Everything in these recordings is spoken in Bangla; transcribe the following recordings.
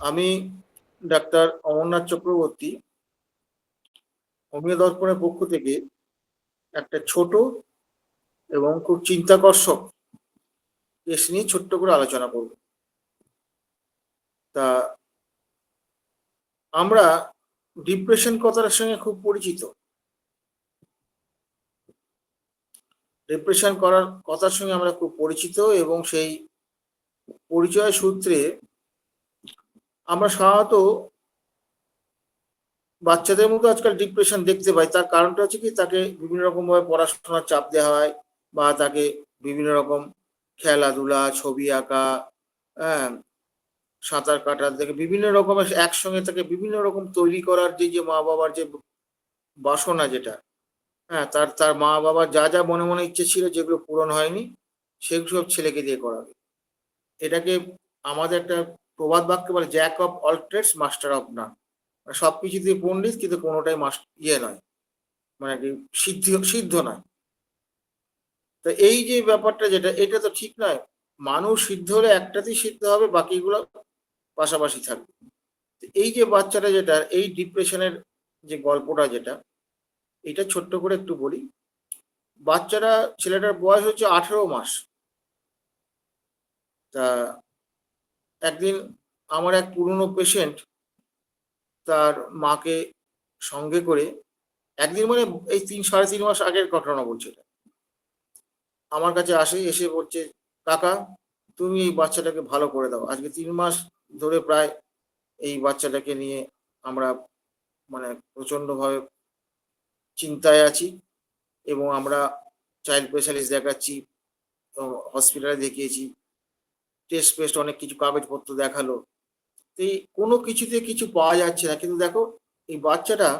আমি ডাক্তার অমরনাথ চক্রবর্তী হোমিও দর্পণের পক্ষ থেকে একটা ছোট এবং খুব চিন্তাকর্ষক কেস নিয়ে ছোট্ট করে আলোচনা করব। তা আমরা ডিপ্রেশন কথার সঙ্গে খুব পরিচিত। ডিপ্রেশন করার কথার সঙ্গে আমরা খুব পরিচিত এবং সেই পরিচয় সূত্রে আমরা সাধারণত বাচ্চাদের মধ্যে আজকাল ডিপ্রেশন দেখতে পাই। তার কারণটা হচ্ছে কি, তাকে বিভিন্ন রকম ভাবে পড়াশোনার চাপ দেওয়া হয় বা তাকে বিভিন্ন রকম খেলাধুলা, ছবি আঁকা হ্যাঁ সাঁতার কাটার থেকে বিভিন্ন রকমের একসঙ্গে তাকে বিভিন্ন রকম তৈরি করার যে যে মা বাবার যে বাসনা যেটা হ্যাঁ তার তার মা বাবার যা যা মনে মনে ইচ্ছে ছিল যেগুলো পূরণ হয়নি, সেগুলো সব ছেলেকে দিয়ে করাবে এটাকে আমাদের একটা প্রবাদ বাক্য বলে jack of all trades master of না সব কিছু দিয়ে পণ্ডিত, কিন্তু কোনোটাই ইয়ে নয়। মানে কি সিদ্ধ সিদ্ধ নয়। তো এই যে ব্যাপারটা যেটা, এটা তো ঠিক নয়। মানুষ সিদ্ধ হলে একটাতেই সিদ্ধ হবে, বাকিগুলো পাশাপাশি থাকবে। এই যে বাচ্চাটা যেটা, এই ডিপ্রেশনের যে গল্পটা যেটা, এটা ছোট্ট করে একটু বলি। বাচ্চারা ছেলেটার বয়স হচ্ছে আঠেরো মাস। তা একদিন আমার এক পুরনো পেশেন্ট তার মাকে সঙ্গে করে একদিন মানে এই তিন, সাড়ে তিন মাস আগের ঘটনা বলছে আমার কাছে আসে, এসে বলছে, কাকা, তুমি এই বাচ্চাটাকে ভালো করে দাও। আজকে তিন মাস ধরে প্রায় এই বাচ্চাটাকে নিয়ে আমরা মানে প্রচন্ডভাবে চিন্তায় আছি এবং আমরা চাইল্ড স্পেশালিস্ট দেখাচ্ছি হসপিটালে দেখিয়েছি। টেস্ট ফেস্ট অনেক কিছু কাগজপত্র দেখাল। এই কোনো কিছুতে কিছু পাওয়া যাচ্ছে না। কিন্তু দেখো, এই বাচ্চাটা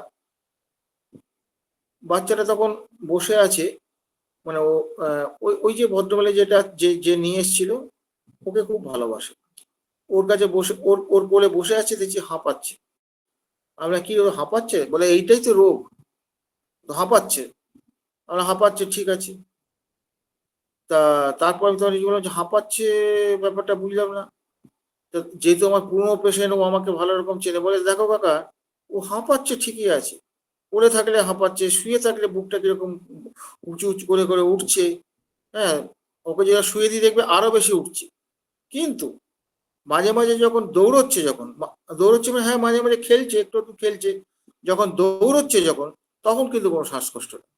বাচ্চাটা তখন বসে আছে মানে ও ওই ওই যে ভদ্রবেলা যেটা, যে যে নিয়ে এসেছিল, ওকে খুব ভালোবাসে। ওর কাছে বসে, ওর ওর কোলে বসে আছে, দেখছি হাঁপাচ্ছে। আমরা কি হাঁপাচ্ছে? বলে, এইটাই তো রোগ। হাঁপাচ্ছে। আমরা হাঁপাচ্ছে, ঠিক আছে। তা তারপর আমি তোমার বললাম যে হাঁপাচ্ছে ব্যাপারটা বুঝলাম না। তা যেহেতু আমার পুরনো পেশেন্ট ও আমাকে ভালো রকম চেনে। বলে দেখো কাকা, ও হাঁপাচ্ছে ঠিকই আছে। পড়ে থাকলে হাঁপাচ্ছে, শুয়ে থাকলে বুকটা কীরকম উঁচু উঁচু করে করে উঠছে। হ্যাঁ ওকে যেটা শুয়ে দিয়ে দেখবে আরও বেশি উঠছে। কিন্তু মাঝে মাঝে যখন দৌড়চ্ছে যখন দৌড়চ্ছে মানে হ্যাঁ মাঝে মাঝে খেলছে, একটু একটু খেলছে, যখন দৌড়চ্ছে যখন, তখন কিন্তু কোনো শ্বাসকষ্ট নেই।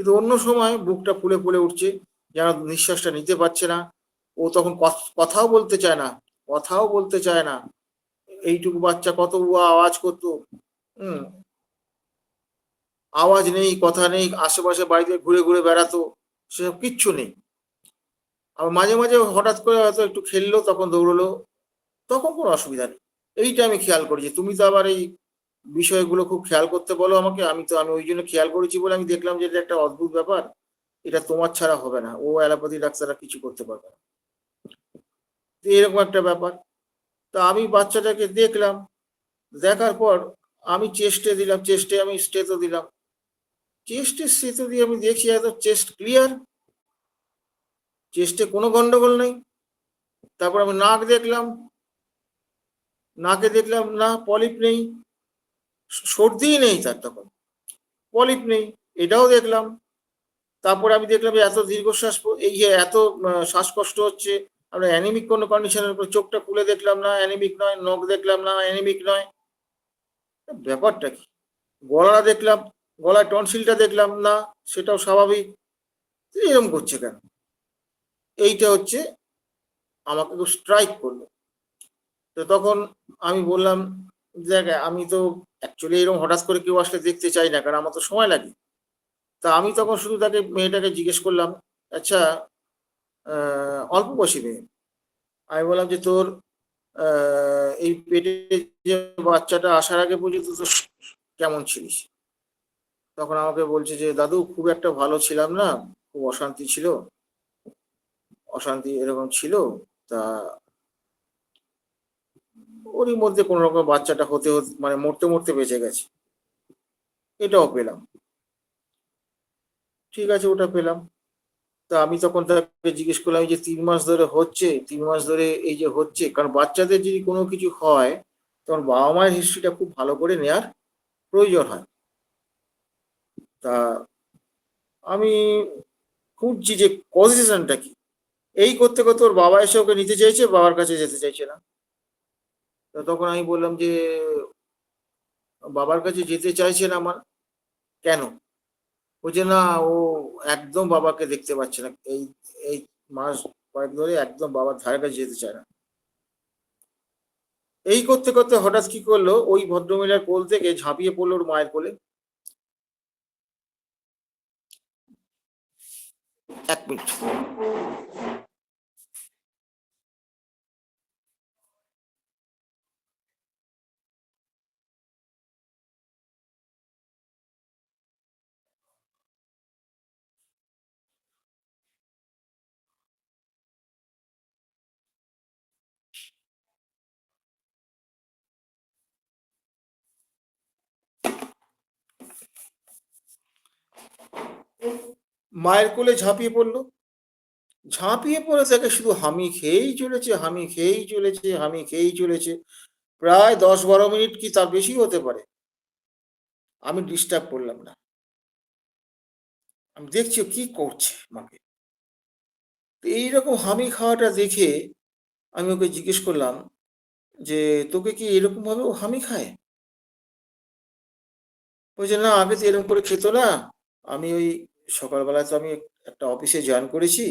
কিন্তু অন্য সময় বুকটা ফুলে ফুলে উঠছে, যেন নিঃশ্বাসটা নিতে পারছে না। ও তখন কথাও বলতে চায় না, কথাও বলতে চায় না। এইটুকু বাচ্চা কত আওয়াজ করতো। হুম। আওয়াজ নেই, কথা নেই, আশেপাশে বাড়িতে ঘুরে ঘুরে বেড়াতো, সেসব কিচ্ছু নেই। আবার মাঝে মাঝে হঠাৎ করে হয়তো একটু খেললো, তখন দৌড়লো, তখন কোনো অসুবিধা নেই। এইটা আমি খেয়াল করেছি তুমি তো আবার এই বিষয়গুলো খুব খেয়াল করতে বলো আমাকে। আমি তো, আমি ওই জন্য খেয়াল করেছি বলে আমি দেখলাম যে এটা একটা অদ্ভুত ব্যাপার। এটা তোমার ছাড়া হবে না। ও অ্যালোপ্যাথি ডাক্তাররা কিছু করতে পারবে না। এরকম একটা ব্যাপার। তা আমি বাচ্চাটাকে দেখলাম। দেখার পর আমি চেস্টে দিলাম, চেস্টে আমি স্টেতো দিলাম। চেস্টে স্টেতো দিয়ে আমি দেখছি একদম চেস্ট ক্লিয়ার। চেস্টে কোনো গন্ডগোল নেই। তারপর আমি নাক দেখলাম। নাকে দেখলাম না, পলিপ নেই। সর্দিই নেই তার তখন। পলিপ নেই, এটাও দেখলাম। তারপর আমি দেখলাম এত দীর্ঘশ্বাস এই যে এত শ্বাসকষ্ট হচ্ছে, আমরা অ্যানিমিক কোনো কন্ডিশনের উপর চোখটা খুলে দেখলাম না, অ্যানিমিক নয়, নখ দেখলাম না, অ্যানিমিক নয়। ব্যাপারটা কি? গলাটা দেখলাম, গলায় টনসিলটা দেখলাম না, সেটাও স্বাভাবিক। এরকম করছে কেন? এইটা হচ্ছে আমাকে স্ট্রাইক করল। তো তখন আমি বললাম, দেখ, আমি তো অ্যাকচুয়ালি এরকম হঠাৎ করে কেউ আসলে দেখতে চাই না, কারণ আমার তো সময় লাগে। তা আমি তখন শুধু তাকে, মেয়েটাকে জিজ্ঞেস করলাম আচ্ছা অল্প বয়সী মেয়ে? আমি বললাম যে, তোর এই পেটে যে বাচ্চাটা আসার আগে পর্যন্ত তো কেমন ছিলিস? তখন আমাকে বলছে যে, দাদু, খুব একটা ভালো ছিলাম না, খুব অশান্তি ছিল। অশান্তি এরকম ছিল, তা ওরই মধ্যে কোনো রকম বাচ্চাটা হতে হতে মানে মরতে মরতে বেঁচে গেছে। এটাও পেলাম। ঠিক আছে, ওটা পেলাম। তা আমি তখন তাকে জিজ্ঞেস করলাম যে তিন মাস ধরে হচ্ছে, তিন মাস ধরে এই যে হচ্ছে, কারণ বাচ্চাদের যদি কোনো কিছু হয়, তখন বাবা মায়ের হিস্ট্রিটা খুব ভালো করে নেয়ার প্রয়োজন হয়। তা আমি খুঁজছি যে পজিশনটা কি। এই করতে করতে ওর বাবা এসে ওকে নিতে চাইছে, বাবার কাছে যেতে চাইছে না। তখন আমি বললাম যে, বাবার কাছে যেতে চাইছে না আমার। কেন? বলছে না, ও একদম বাবাকে দেখতে পাচ্ছে না। এই এই মাস কয়েক ধরে একদম বাবার ধারে কাছে যেতে চায় না। এই করতে করতে হঠাৎ কি করল? ওই ভদ্রমহিলার কোল থেকে ঝাঁপিয়ে পড়ল ওর মায়ের কোলে। এক মিনিট। মায়ের কোলে ঝাঁপিয়ে পড়ল। ঝাঁপিয়ে পড়ে তাকে শুধু হামি খেয়েই চলেছে, হামি খেয়েই চলেছে, হামি খেয়েই চলেছে। প্রায় দশ বারো মিনিট কি তার বেশি হতে পারে? আমি ডিস্টার্ব করলাম না। আমি দেখছি কি করছে মাকে। এইরকম হামি খাওয়াটা দেখে আমি ওকে জিজ্ঞেস করলাম যে, তোকে কি এরকম ভাবে ও হামি খায়? বলছে, না, আগে তো এরকম করে খেত না। আমি ওই সকালবেলা তো আমি একটা অফিসে জয়েন করেছি।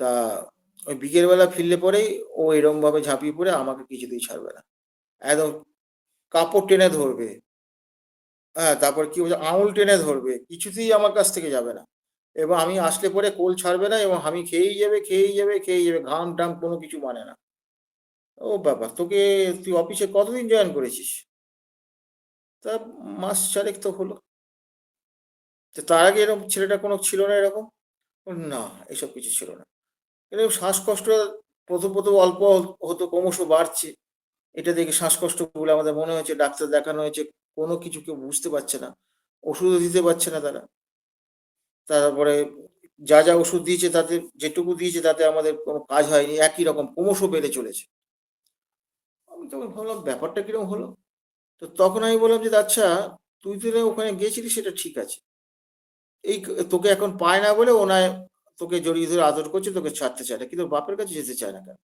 তা ওই বিকেলবেলা ফিরলে পরেই ও এরকম ভাবে ঝাঁপিয়ে পড়ে, আমাকে কিছুতেই ছাড়বে না। একদম কাপড় টেনে ধরবে। হ্যাঁ তারপর কি বলছে? আঙুল টেনে ধরবে। কিছুতেই আমার কাছ থেকে যাবে না। এবং আমি আসলে পরে কোল ছাড়বে না এবং আমি খেয়েই যাবে খেয়েই যাবে খেয়েই যাবে, ঘাম টাম কোনো কিছু মানে না। ও বাবা, তোকে তুই অফিসে কতদিন জয়েন করেছিস? তা মাস চারেক তো হলো। তো তার আগে এরকম ছেলেটা কোনো ছিল না এরকম? না, এসব কিছু ছিল না। এরকম শ্বাসকষ্ট প্রথম প্রথম অল্প হতো, ক্রমশ বাড়ছে। এটা দেখে শ্বাসকষ্ট বলে আমাদের মনে হয়েছে, ডাক্তার দেখানো হয়েছে, কোনো কিছু কেউ বুঝতে পারছে না। ওষুধও দিতে পারছে না তারা। তারপরে যা যা ওষুধ দিয়েছে তাতে, যেটুকু দিয়েছে তাতে আমাদের কোনো কাজ হয়নি, একই রকম, ক্রমশ বেড়ে চলেছে। আমি তখন ভাবলাম, ব্যাপারটা কীরকম হলো? তো তখন আমি বললাম যে আচ্ছা তুই তো ওখানে গিয়েছিলি সেটা ঠিক আছে। এই তোকে এখন পায় না বলে ওনায় তোকে জড়িয়ে ধরে আদর করছে, তোকে ছাড়তে চায় না। কিন্তু বাপের কাছে যেতে চায় না কেন?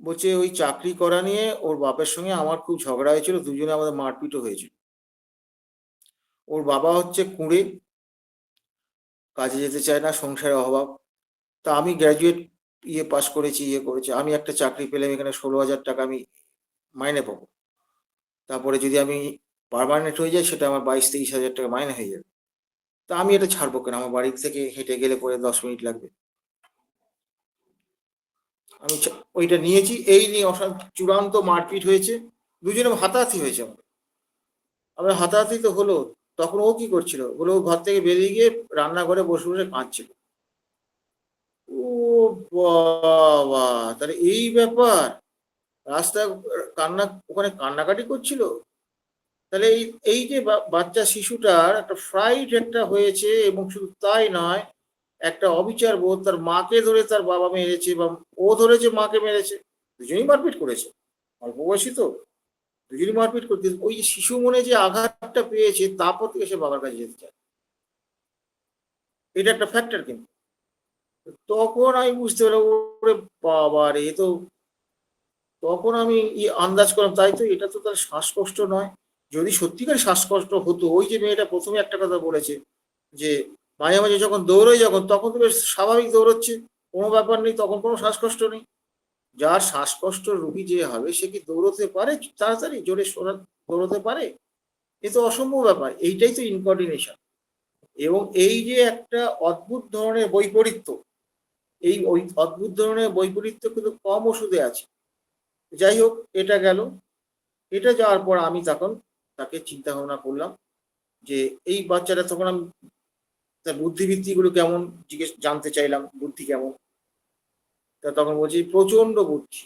বলছে, ওই চাকরি করা নিয়ে ওর বাপের সঙ্গে আমার খুব ঝগড়া হয়েছিল, দুজনে আমাদের মারপিটও হয়েছিল। ওর বাবা হচ্ছে কুঁড়ে, কাজে যেতে চায় না সংসারের অভাব। তা আমি গ্র্যাজুয়েট ইয়ে পাস করেছি ইয়ে করেছি। আমি একটা চাকরি পেলাম এখানে ষোলো হাজার টাকা আমি মাইনে পাবো। তারপরে যদি আমি পারমানেন্ট হয়ে যায়, সেটা আমার বাইশ তেইশ হাজার টাকা মাইনে হয়ে যাবে। তা আমি এটা ছাড়বো কেন? আমার বাড়ি থেকে হেঁটে গেলে পরে দশ মিনিট লাগবে। আমি ওইটা নিয়েছি, এই নিয়ে চূড়ান্ত মারপিট হয়েছে। দুজনে হাতাহাতি হয়েছে আমাদের। আমরা হাতাহাতি তো হলো, তখন ও কি করছিল? বলে ও ঘর থেকে বেরিয়ে গিয়ে রান্নাঘরে বসে বসে কাঁদছিল। ও বাবা, তাহলে এই ব্যাপার? রাস্তায় কান্না, ওখানে কান্নাকাটি করছিল? তাহলে এই এই যে বাচ্চা শিশুটার একটা ফ্রাইড একটা হয়েছে এবং শুধু তাই নয়, একটা অবিচার বোধ তার মাকে ধরে তার বাবা মেরেছে বা ও ধরেছে মাকে মেরেছে, দুজনেই মারপিট করেছে। অল্প বয়সী তো, দুজনই মারপিট করতে ওই যে শিশু মনে যে আঘাতটা পেয়েছে তারপর থেকে সে বাবার কাছে যেতে চায়। এটা একটা ফ্যাক্টর কিন্তু। তখন আমি বুঝতে পারলাম ওরে বাবা রে তো, তখন আমি আন্দাজ করলাম, তাই তো এটা তো তার শ্বাসকষ্ট নয়। যদি সত্যিকার শ্বাসকষ্ট হতো, ওই যে মেয়েটা প্রথমে একটা কথা বলেছে যে, মাঝে মাঝে যখন দৌড়োয় যখন, তখন তো বেশ স্বাভাবিক দৌড়চ্ছে, কোনো ব্যাপার নেই, তখন কোনো শ্বাসকষ্ট নেই। যার শ্বাসকষ্ট রুগী যে হবে, সে কি দৌড়তে পারে? তাড়াতাড়ি জোরে সোনা দৌড়তে পারে? এ তো অসম্ভব ব্যাপার, এইটাই তো ইনকর্ডিনেশন এবং এই যে একটা অদ্ভুত ধরনের বৈপরীত্য, এই ওই অদ্ভুত ধরনের বৈপরীত্য কিন্তু কম ওষুধে আছে। যাই হোক, এটা গেল। এটা যাওয়ার পর আমি তখন তাকে চিন্তা ভাবনা করলাম যে এই বাচ্চাটা তখন আমি তার বুদ্ধিবৃত্তিগুলো কেমন জিজ্ঞেস জানতে চাইলাম, বুদ্ধি কেমন? তা তখন বলছি প্রচণ্ড বুদ্ধি।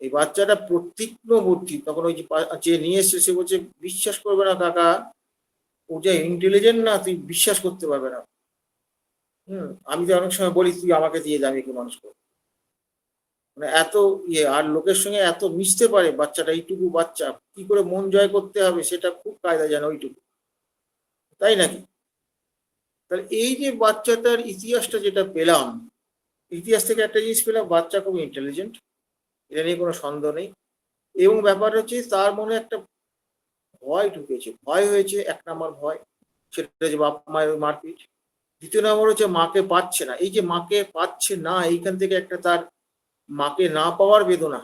এই বাচ্চাটা প্রতীক্ষ্ণ বুদ্ধি। তখন ওই যে নিয়ে এসছে, সে বলছে, বিশ্বাস করবে না কাকা, ও যে ইন্টেলিজেন্ট না, তুই বিশ্বাস করতে পারবে না। হুম, আমি তো অনেক সময় বলি, তুই আমাকে দিয়ে দে, আমি একে মানুষ করব। মানে এত ইয়ে আর লোকের সঙ্গে এত মিশতে পারে বাচ্চাটা, এইটুকু বাচ্চা, কি করে মন জয় করতে হবে সেটা খুব কায়দা জানে ওইটুকু। তাই নাকি? তাহলে এই যে বাচ্চাটার ইতিহাসটা যেটা পেলাম, ইতিহাস থেকে একটা জিনিস পেলাম, বাচ্চা খুব ইন্টেলিজেন্ট এটা নিয়ে কোনো সন্দেহ নেই। এবং ব্যাপার হচ্ছে তার মনে একটা ভয় ঢুকেছে, ভয় হয়েছে, এক নম্বর ভয়, সেটা যে বাপ মায়ের মারপিট। দ্বিতীয় নম্বর হচ্ছে মাকে পাচ্ছে না, এই যে মাকে পাচ্ছে না, এইখান থেকে একটা তার মাকে না পাওয়ার বেদনা।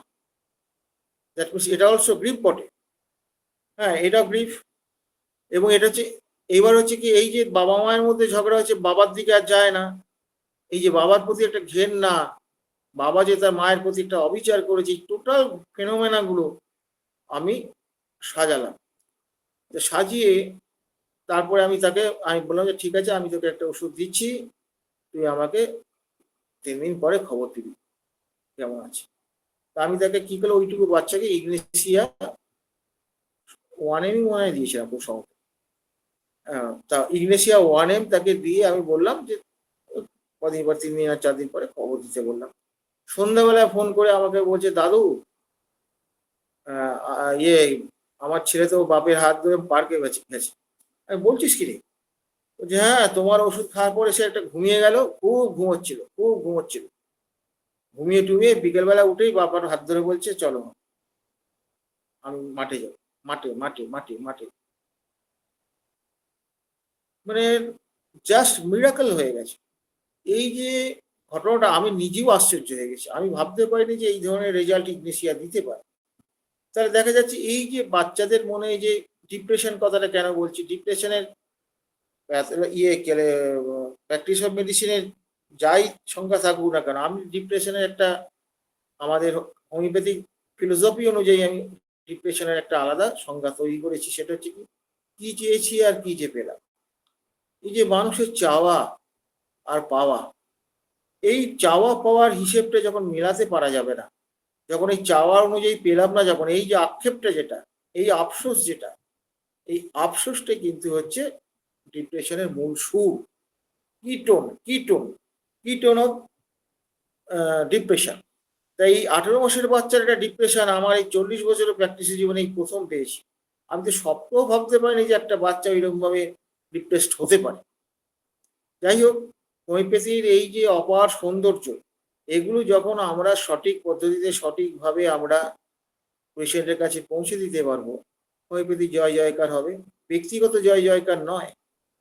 দ্যাট মিনস এটা অলসো গ্রিফ বটে। হ্যাঁ এটা গ্রিফ এবং এটা হচ্ছে এইবার হচ্ছে কি এই যে বাবা মায়ের মধ্যে ঝগড়া হচ্ছে, বাবার দিকে আর যায় না। এই যে বাবার প্রতি একটা ঘেন না বাবা যে তার মায়ের প্রতি একটা অবিচার করেছে টোটাল ফেনোমেনা গুলো আমি সাজালাম। সাজিয়ে তারপরে আমি তাকে, আমি বললাম যে ঠিক আছে, আমি তোকে একটা ওষুধ দিচ্ছি, তুই আমাকে তিন দিন পরে খবর দিবি। কেমন আছে? তা আমি তাকে কি করল ওইটুকু বাচ্চাকে ইগনেসিয়া ওয়ান এমই মনে হয় দিয়েছিলাম খুব সম্ভবত আহ, তা ইগনেসিয়া ওয়ান এম তাকে দিয়ে আমি বললাম যে কদিন পর তিন দিন আর চার দিন পরে খবর দিতে বললাম। সন্ধ্যাবেলায় ফোন করে আমাকে বলছে দাদু ইয়ে আমার ছেলে তো বাপের হাত ধরে পার্কে গেছে গেছে। আমি বলছিস কি রে? বলছে হ্যাঁ তোমার ওষুধ খাওয়ার পরে সে একটা ঘুমিয়ে গেল খুব ঘুমোচ্ছিল খুব ঘুমোচ্ছিল। ঘুমিয়ে টুমিয়ে বিকেলবেলা উঠেই বাবার হাত ধরে বলছে, চলো আমি মাঠে যাব। মাঠে মাঠে মাঠে মাঠে। মানে জাস্ট মিরাকল হয়ে গেছে। এই যে ঘটনাটা আমি নিজেও আশ্চর্য হয়ে গেছি। আমি ভাবতে পারিনি যে এই ধরনের রেজাল্ট ইগনেশিয়া দিতে পারে। তাহলে দেখা যাচ্ছে এই যে বাচ্চাদের মনে যে ডিপ্রেশন কথাটা কেন বলছি? ডিপ্রেশনের ইয়ে প্র্যাকটিস অফ মেডিসিনের যাই সংখ্যা থাকুক না কেন, আমি ডিপ্রেশনের একটা আমাদের হোমিওপ্যাথিক ফিলোসফি অনুযায়ী আমি ডিপ্রেশনের একটা আলাদা সংজ্ঞা তৈরি করেছি, সেটা হচ্ছে কি কি চেয়েছি আর কি যে পেলাম। এই যে মানুষের চাওয়া আর পাওয়া, এই চাওয়া পাওয়ার হিসেবটা যখন মেলাতে পারা যাবে না, যখন এই চাওয়া অনুযায়ী পেলাম না, যখন এই যে আক্ষেপটা যেটা, এই আফসোস যেটা, এই আফসোসটা কিন্তু হচ্ছে ডিপ্রেশনের মূল সুর। Key tone key tone key tone of depression তাই এই আঠেরো মাসের বাচ্চার একটা ডিপ্রেশন আমার এই চল্লিশ বছরের প্র্যাকটিসের জীবনে এই প্রথম পেয়েছি। আমি তো স্বপ্নও ভাবতে পারিনি যে একটা বাচ্চা ওইরকমভাবে ডিপ্রেসড হতে পারে। যাই হোক হোমিওপ্যাথির এই যে অপার সৌন্দর্য, এগুলো যখন আমরা সঠিক পদ্ধতিতে, সঠিকভাবে আমরা পেশেন্টের কাছে পৌঁছে দিতে পারব হোমিওপ্যাথি জয় জয়কার হবে। ব্যক্তিগত জয় জয়কার নয়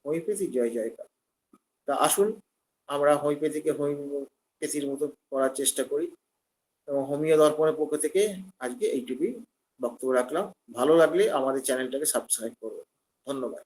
হোমিওপ্যাথি জয় জয়কার। তা আসুন আমরা হোমিওপ্যাথিকে হোমিওপ্যাথির মতো করার চেষ্টা করি। এবং হোমিও দর্পণের পক্ষ থেকে আজকে এইটুকুই বক্তব্য রাখলাম। ভালো লাগলে আমাদের চ্যানেলটাকে সাবস্ক্রাইব করব ধন্যবাদ।